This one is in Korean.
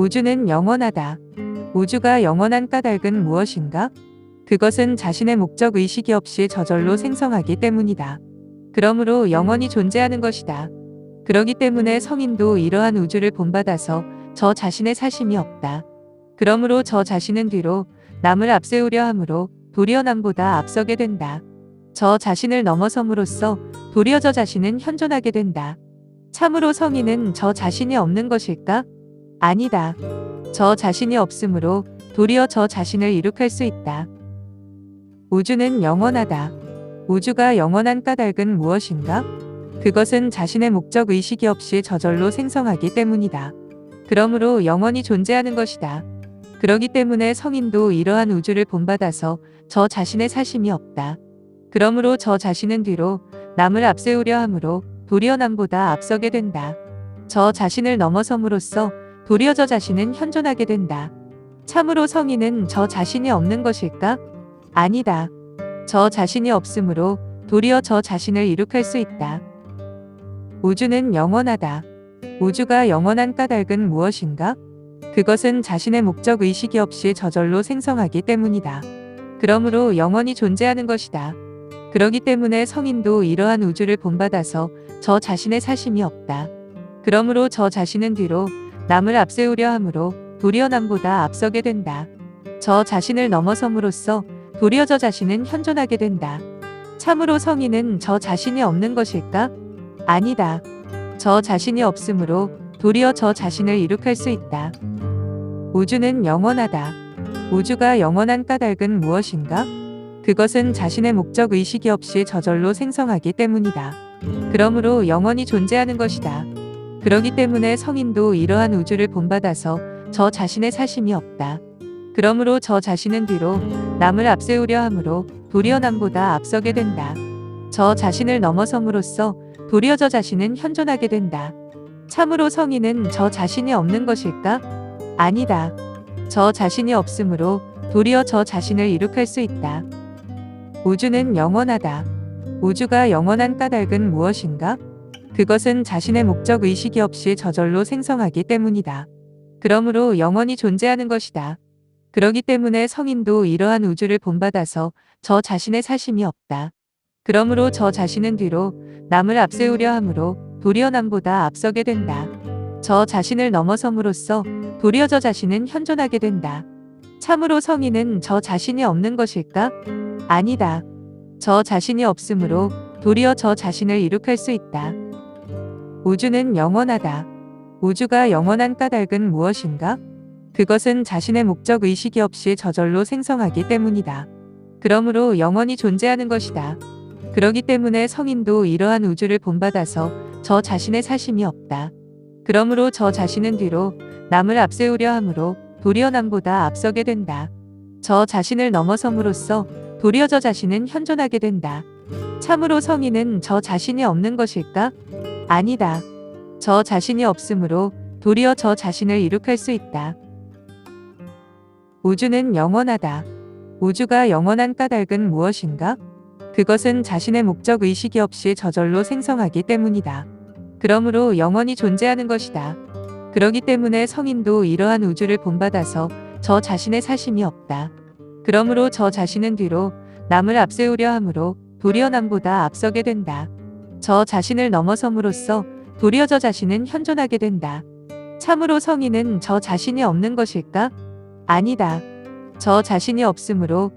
우주는 영원하다. 우주가 영원한 까닭은 무엇인가? 그것은 자신의 목적 의식이 없이 저절로 생성하기 때문이다. 그러므로 영원히 존재하는 것이다. 그러기 때문에 성인도 이러한 우주를 본받아서 저 자신의 사심이 없다. 그러므로 저 자신은 뒤로 남을 앞세우려 함으로 도리어 남보다 앞서게 된다. 저 자신을 넘어섬으로써 도리어 저 자신은 현존하게 된다. 참으로 성인은 저 자신이 없는 것일까? 아니다. 저 자신이 없으므로 도리어 저 자신을 이룩할 수 있다. 우주는 영원하다. 우주가 영원한 까닭은 무엇인가? 그것은 자신의 목적 의식이 없이 저절로 생성하기 때문이다. 그러므로 영원히 존재하는 것이다. 그러기 때문에 성인도 이러한 우주를 본받아서 저 자신의 사심이 없다. 그러므로 저 자신은 뒤로 남을 앞세우려 함으로 도리어 남보다 앞서게 된다. 저 자신을 넘어섬으로써 도리어 저 자신은 현존하게 된다. 참으로 성인은 저 자신이 없는 것일까? 아니다. 저 자신이 없으므로 도리어 저 자신을 이룩할 수 있다. 우주는 영원하다. 우주가 영원한 까닭은 무엇인가? 그것은 자신의 목적 의식이 없이 저절로 생성하기 때문이다. 그러므로 영원히 존재하는 것이다. 그러기 때문에 성인도 이러한 우주를 본받아서 저 자신의 사심이 없다. 그러므로 저 자신은 뒤로 남을 앞세우려 함으로 도리어 남보다 앞서게 된다. 저 자신을 넘어섬으로써 도리어 저 자신은 현존하게 된다. 참으로 성인은 저 자신이 없는 것일까? 아니다. 저 자신이 없으므로 도리어 저 자신을 이룩할 수 있다. 우주는 영원하다. 우주가 영원한 까닭은 무엇인가? 그것은 자신의 목적 의식이 없이 저절로 생성하기 때문이다. 그러므로 영원히 존재하는 것이다. 그러기 때문에 성인도 이러한 우주를 본받아서 저 자신의 사심이 없다. 그러므로 저 자신은 뒤로 남을 앞세우려 함으로 도리어 남보다 앞서게 된다. 저 자신을 넘어섬으로써 도리어 저 자신은 현존하게 된다. 참으로 성인은 저 자신이 없는 것일까? 아니다. 저 자신이 없으므로 도리어 저 자신을 이룩할 수 있다. 우주는 영원하다. 우주가 영원한 까닭은 무엇인가? 그것은 자신의 목적 의식이 없이 저절로 생성하기 때문이다. 그러므로 영원히 존재하는 것이다. 그러기 때문에 성인도 이러한 우주를 본받아서 저 자신의 사심이 없다. 그러므로 저 자신은 뒤로 남을 앞세우려 함으로 도리어 남보다 앞서게 된다. 저 자신을 넘어섬으로써 도리어 저 자신은 현존하게 된다. 참으로 성인은 저 자신이 없는 것일까? 아니다. 저 자신이 없으므로 도리어 저 자신을 이룩할 수 있다. 우주는 영원하다. 우주가 영원한 까닭은 무엇인가? 그것은 자신의 목적 의식이 없이 저절로 생성하기 때문이다. 그러므로 영원히 존재하는 것이다. 그러기 때문에 성인도 이러한 우주를 본받아서 저 자신의 사심이 없다. 그러므로 저 자신은 뒤로 남을 앞세우려 함으로 도리어 남보다 앞서게 된다. 저 자신을 넘어섬으로써 도리어 저 자신은 현존하게 된다. 참으로 성인은 저 자신이 없는 것일까? 아니다. 저 자신이 없으므로 도리어 저 자신을 이룩할 수 있다. 우주는 영원하다. 우주가 영원한 까닭은 무엇인가? 그것은 자신의 목적 의식이 없이 저절로 생성하기 때문이다. 그러므로 영원히 존재하는 것이다. 그러기 때문에 성인도 이러한 우주를 본받아서 저 자신의 사심이 없다. 그러므로 저 자신은 뒤로 남을 앞세우려 함으로 도리어 남보다 앞서게 된다. 저 자신을 넘어섬으로써 도리어 저 자신은 현존하게 된다. 참으로 성인은 저 자신이 없는 것일까? 아니다. 저 자신이 없으므로